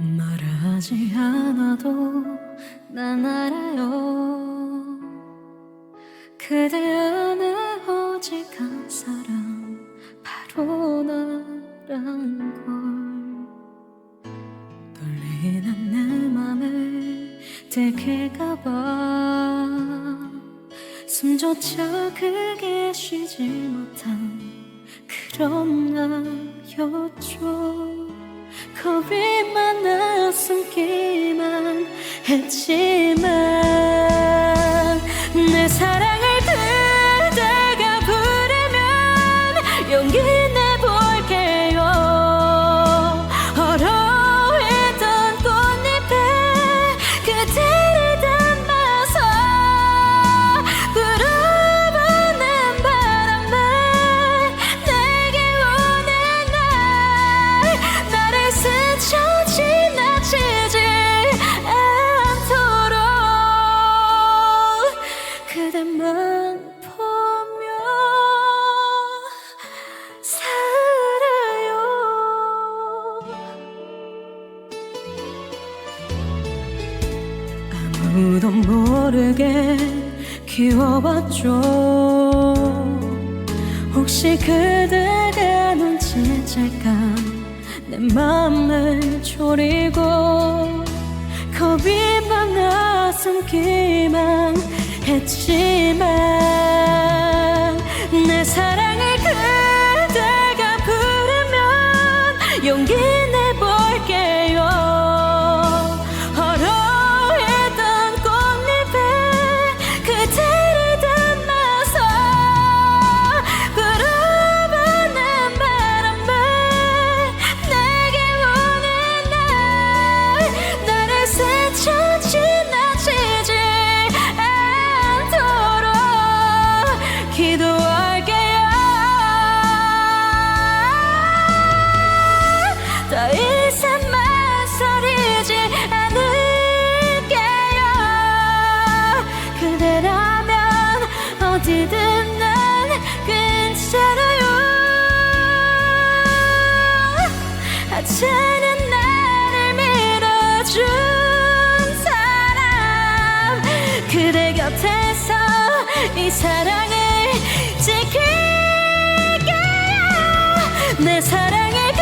말하지 않아도 난 알아요. 그대 안에 오직 한 사람 바로 나란 걸. 떨리는 내 맘을 들킬까봐. 숨조차 크게 쉬지 못한 그런 나였죠. 겁이 숨기 그대만 보며 살아요. 아무도 모르게 키워봤죠. 혹시 그대가 눈치챌까 내 맘을 졸이고 겁이 많아 숨기만 했지만 어디든 난 괜찮아요. 하찮은 나를 밀어준 사람. 그대 곁에서 이 사랑을 지킬게요. 내 사랑을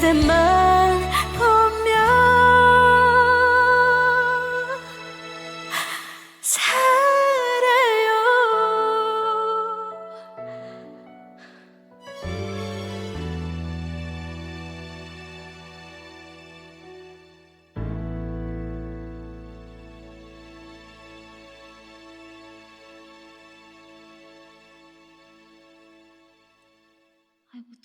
그대만 보며 살아요